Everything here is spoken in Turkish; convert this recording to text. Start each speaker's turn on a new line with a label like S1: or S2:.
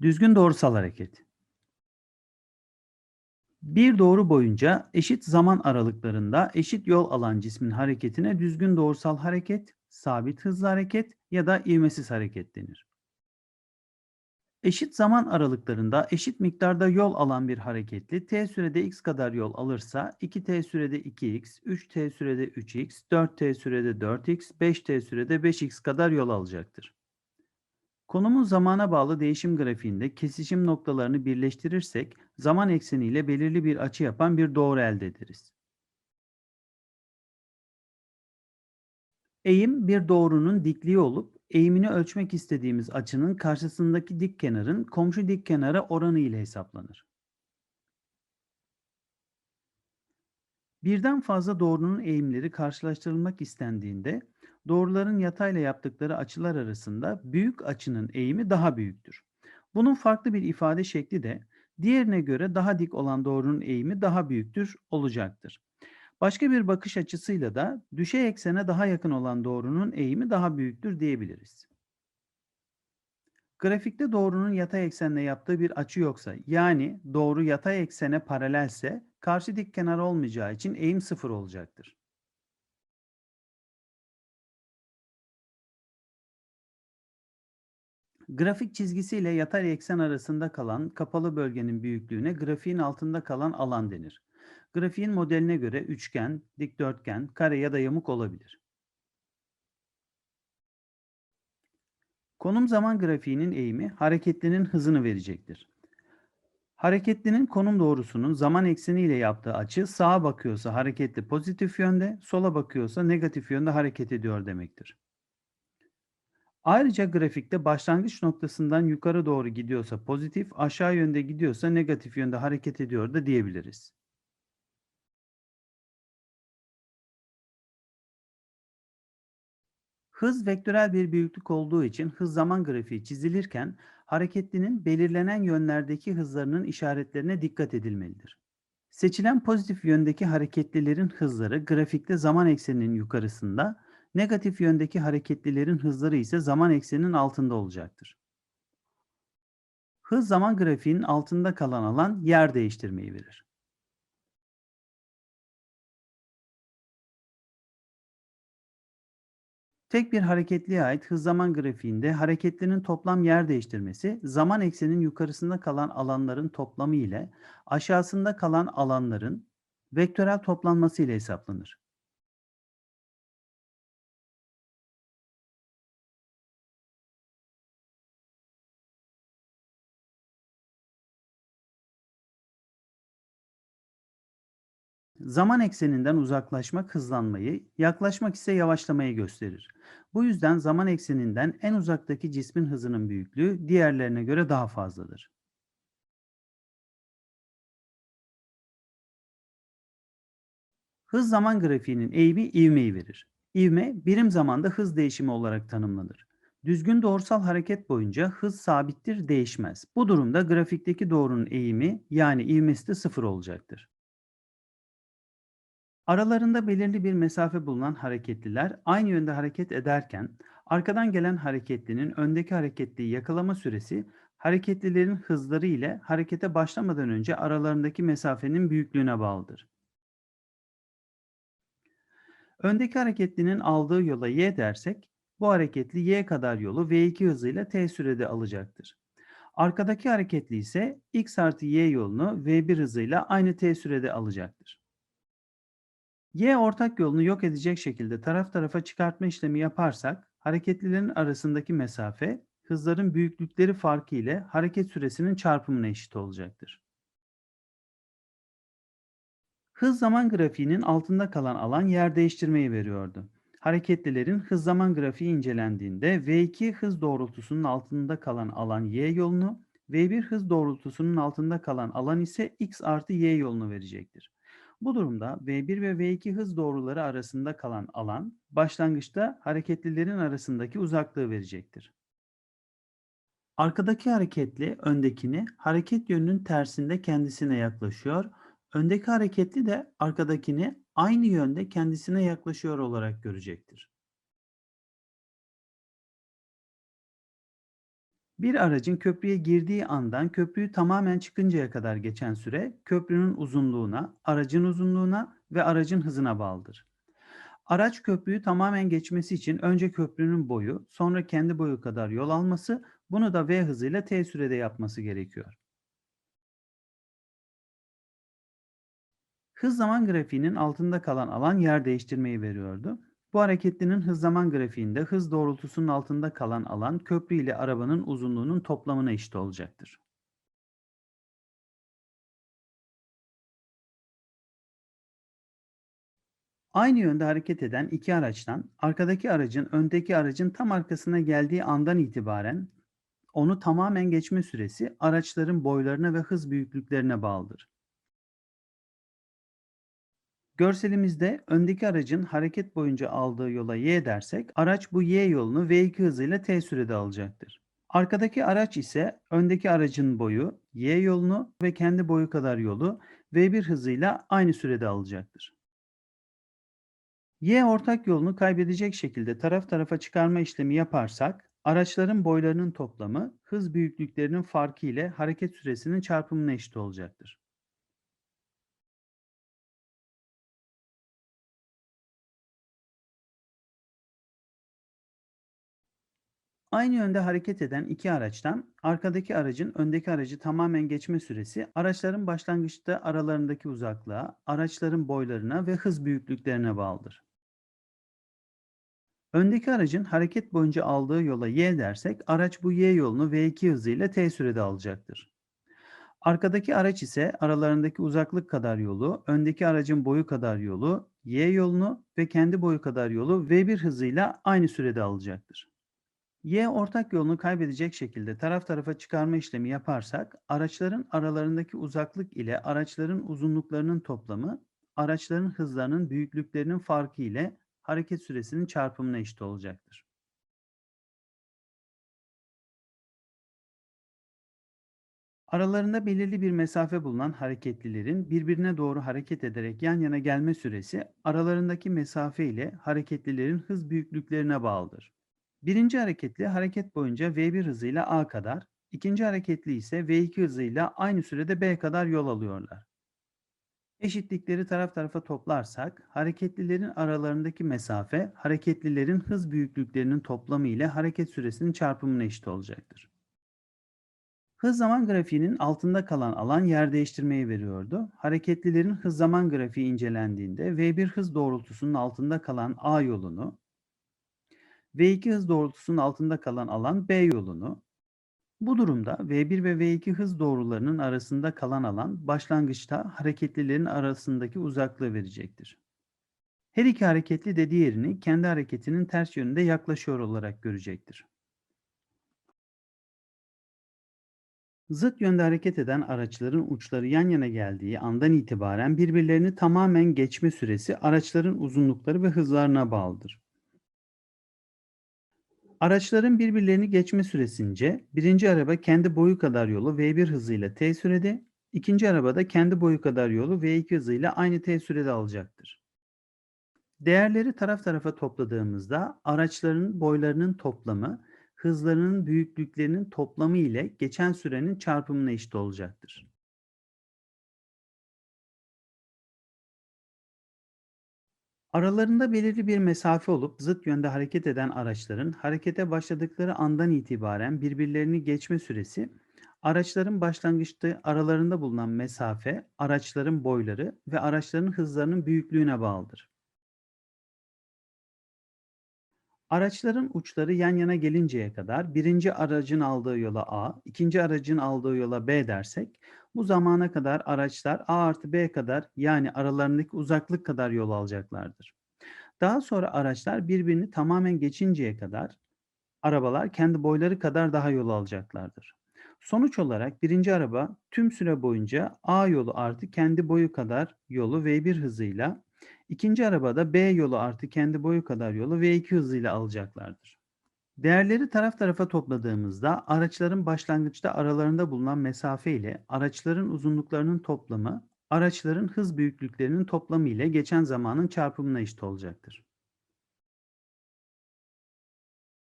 S1: Düzgün doğrusal hareket. Bir doğru boyunca eşit zaman aralıklarında eşit yol alan cismin hareketine düzgün doğrusal hareket, sabit hızlı hareket ya da ivmesiz hareket denir. Eşit zaman aralıklarında eşit miktarda yol alan bir hareketli t sürede x kadar yol alırsa 2t sürede 2x, 3t sürede 3x, 4t sürede 4x, 5t sürede 5x kadar yol alacaktır. Konumun zamana bağlı değişim grafiğinde kesişim noktalarını birleştirirsek zaman ekseniyle belirli bir açı yapan bir doğru elde ederiz. Eğim bir doğrunun dikliği olup eğimini ölçmek istediğimiz açının karşısındaki dik kenarın komşu dik kenara oranı ile hesaplanır. Birden fazla doğrunun eğimleri karşılaştırılmak istendiğinde doğruların yatayla yaptıkları açılar arasında büyük açının eğimi daha büyüktür. Bunun farklı bir ifade şekli de diğerine göre daha dik olan doğrunun eğimi daha büyüktür olacaktır. Başka bir bakış açısıyla da düşey eksene daha yakın olan doğrunun eğimi daha büyüktür diyebiliriz. Grafikte doğrunun yatay eksenle yaptığı bir açı yoksa yani doğru yatay eksene paralelse karşı dik kenar olmayacağı için eğim sıfır olacaktır. Grafik çizgisi ile yatay eksen arasında kalan kapalı bölgenin büyüklüğüne grafiğin altında kalan alan denir. Grafiğin modeline göre üçgen, dikdörtgen, kare ya da yamuk olabilir. Konum zaman grafiğinin eğimi hareketlinin hızını verecektir. Hareketlinin konum doğrusunun zaman ekseni ile yaptığı açı sağa bakıyorsa hareketli pozitif yönde, sola bakıyorsa negatif yönde hareket ediyor demektir. Ayrıca grafikte başlangıç noktasından yukarı doğru gidiyorsa pozitif, aşağı yönde gidiyorsa negatif yönde hareket ediyor da diyebiliriz. Hız vektörel bir büyüklük olduğu için hız zaman grafiği çizilirken hareketlinin belirlenen yönlerdeki hızlarının işaretlerine dikkat edilmelidir. Seçilen pozitif yöndeki hareketlilerin hızları grafikte zaman ekseninin yukarısında, negatif yöndeki hareketlilerin hızları ise zaman ekseninin altında olacaktır. Hız zaman grafiğinin altında kalan alan yer değiştirmeyi verir. Tek bir hareketliye ait hız zaman grafiğinde hareketlinin toplam yer değiştirmesi zaman ekseninin yukarısında kalan alanların toplamı ile aşağısında kalan alanların vektörel toplanması ile hesaplanır. Zaman ekseninden uzaklaşmak hızlanmayı, yaklaşmak ise yavaşlamayı gösterir. Bu yüzden zaman ekseninden en uzaktaki cismin hızının büyüklüğü diğerlerine göre daha fazladır. Hız zaman grafiğinin eğimi ivmeyi verir. İvme birim zamanda hız değişimi olarak tanımlanır. Düzgün doğrusal hareket boyunca hız sabittir, değişmez. Bu durumda grafikteki doğrunun eğimi yani ivmesi de sıfır olacaktır. Aralarında belirli bir mesafe bulunan hareketliler aynı yönde hareket ederken arkadan gelen hareketlinin öndeki hareketliyi yakalama süresi hareketlilerin hızları ile harekete başlamadan önce aralarındaki mesafenin büyüklüğüne bağlıdır. Öndeki hareketlinin aldığı yola y dersek bu hareketli y kadar yolu v2 hızıyla t sürede alacaktır. Arkadaki hareketli ise x artı y yolunu v1 hızıyla aynı t sürede alacaktır. Y ortak yolunu yok edecek şekilde taraf tarafa çıkartma işlemi yaparsak hareketlilerin arasındaki mesafe hızların büyüklükleri farkı ile hareket süresinin çarpımına eşit olacaktır. Hız zaman grafiğinin altında kalan alan yer değiştirmeyi veriyordu. Hareketlilerin hız zaman grafiği incelendiğinde V2 hız doğrultusunun altında kalan alan y yolunu, V1 hız doğrultusunun altında kalan alan ise x artı y yolunu verecektir. Bu durumda V1 ve V2 hız doğruları arasında kalan alan, başlangıçta hareketlilerin arasındaki uzaklığı verecektir. Arkadaki hareketli öndekini hareket yönünün tersinde kendisine yaklaşıyor, öndeki hareketli de arkadakini aynı yönde kendisine yaklaşıyor olarak görecektir. Bir aracın köprüye girdiği andan köprüyü tamamen çıkıncaya kadar geçen süre köprünün uzunluğuna, aracın uzunluğuna ve aracın hızına bağlıdır. Araç köprüyü tamamen geçmesi için önce köprünün boyu, sonra kendi boyu kadar yol alması, bunu da v hızıyla t sürede yapması gerekiyor. Hız zaman grafiğinin altında kalan alan yer değiştirmeyi veriyordu. Bu hareketlinin hız zaman grafiğinde hız doğrultusunun altında kalan alan köprü ile arabanın uzunluğunun toplamına eşit olacaktır. Aynı yönde hareket eden iki araçtan arkadaki aracın öndeki aracın tam arkasına geldiği andan itibaren onu tamamen geçme süresi araçların boylarına ve hız büyüklüklerine bağlıdır. Görselimizde öndeki aracın hareket boyunca aldığı yola y dersek, araç bu y yolunu v2 hızıyla t sürede alacaktır. Arkadaki araç ise öndeki aracın boyu, y yolunu ve kendi boyu kadar yolu v1 hızıyla aynı sürede alacaktır. Y ortak yolunu kaybedecek şekilde taraf tarafa çıkarma işlemi yaparsak, araçların boylarının toplamı hız büyüklüklerinin farkı ile hareket süresinin çarpımına eşit olacaktır. Aynı yönde hareket eden iki araçtan arkadaki aracın öndeki aracı tamamen geçme süresi araçların başlangıçta aralarındaki uzaklığa, araçların boylarına ve hız büyüklüklerine bağlıdır. Öndeki aracın hareket boyunca aldığı yola y dersek araç bu y yolunu v2 hızıyla t sürede alacaktır. Arkadaki araç ise aralarındaki uzaklık kadar yolu, öndeki aracın boyu kadar yolu, y yolunu ve kendi boyu kadar yolu v1 hızıyla aynı sürede alacaktır. Y ortak yolunu kaybedecek şekilde taraf tarafa çıkarma işlemi yaparsak, araçların aralarındaki uzaklık ile araçların uzunluklarının toplamı, araçların hızlarının büyüklüklerinin farkı ile hareket süresinin çarpımına eşit olacaktır. Aralarında belirli bir mesafe bulunan hareketlilerin birbirine doğru hareket ederek yan yana gelme süresi aralarındaki mesafe ile hareketlilerin hız büyüklüklerine bağlıdır. Birinci hareketli hareket boyunca v1 hızıyla a kadar, ikinci hareketli ise v2 hızıyla aynı sürede b kadar yol alıyorlar. Eşitlikleri taraf tarafa toplarsak, hareketlilerin aralarındaki mesafe, hareketlilerin hız büyüklüklerinin toplamı ile hareket süresinin çarpımına eşit olacaktır. Hız zaman grafiğinin altında kalan alan yer değiştirmeyi veriyordu. Hareketlilerin hız zaman grafiği incelendiğinde V1 hız doğrultusunun altında kalan A yolunu, V2 hız doğrultusunun altında kalan alan B yolunu, bu durumda V1 ve V2 hız doğrularının arasında kalan alan başlangıçta hareketlilerin arasındaki uzaklığı verecektir. Her iki hareketli de diğerini kendi hareketinin ters yönünde yaklaşıyor olarak görecektir. Zıt yönde hareket eden araçların uçları yan yana geldiği andan itibaren birbirlerini tamamen geçme süresi araçların uzunlukları ve hızlarına bağlıdır. Araçların birbirlerini geçme süresince birinci araba kendi boyu kadar yolu v1 hızıyla t sürede, ikinci araba da kendi boyu kadar yolu v2 hızıyla aynı t sürede alacaktır. Değerleri taraf tarafa topladığımızda araçların boylarının toplamı hızlarının büyüklüklerinin toplamı ile geçen sürenin çarpımına eşit olacaktır. Aralarında belirli bir mesafe olup zıt yönde hareket eden araçların harekete başladıkları andan itibaren birbirlerini geçme süresi, araçların başlangıçta aralarında bulunan mesafe, araçların boyları ve araçların hızlarının büyüklüğüne bağlıdır. Araçların uçları yan yana gelinceye kadar birinci aracın aldığı yola A, ikinci aracın aldığı yola B dersek, bu zamana kadar araçlar A artı B kadar yani aralarındaki uzaklık kadar yol alacaklardır. Daha sonra araçlar birbirini tamamen geçinceye kadar arabalar kendi boyları kadar daha yol alacaklardır. Sonuç olarak birinci araba tüm süre boyunca A yolu artı kendi boyu kadar yolu V1 hızıyla İkinci arabada B yolu artı kendi boyu kadar yolu V2 hızıyla alacaklardır. Değerleri taraf tarafa topladığımızda araçların başlangıçta aralarında bulunan mesafe ile araçların uzunluklarının toplamı, araçların hız büyüklüklerinin toplamı ile geçen zamanın çarpımına eşit olacaktır.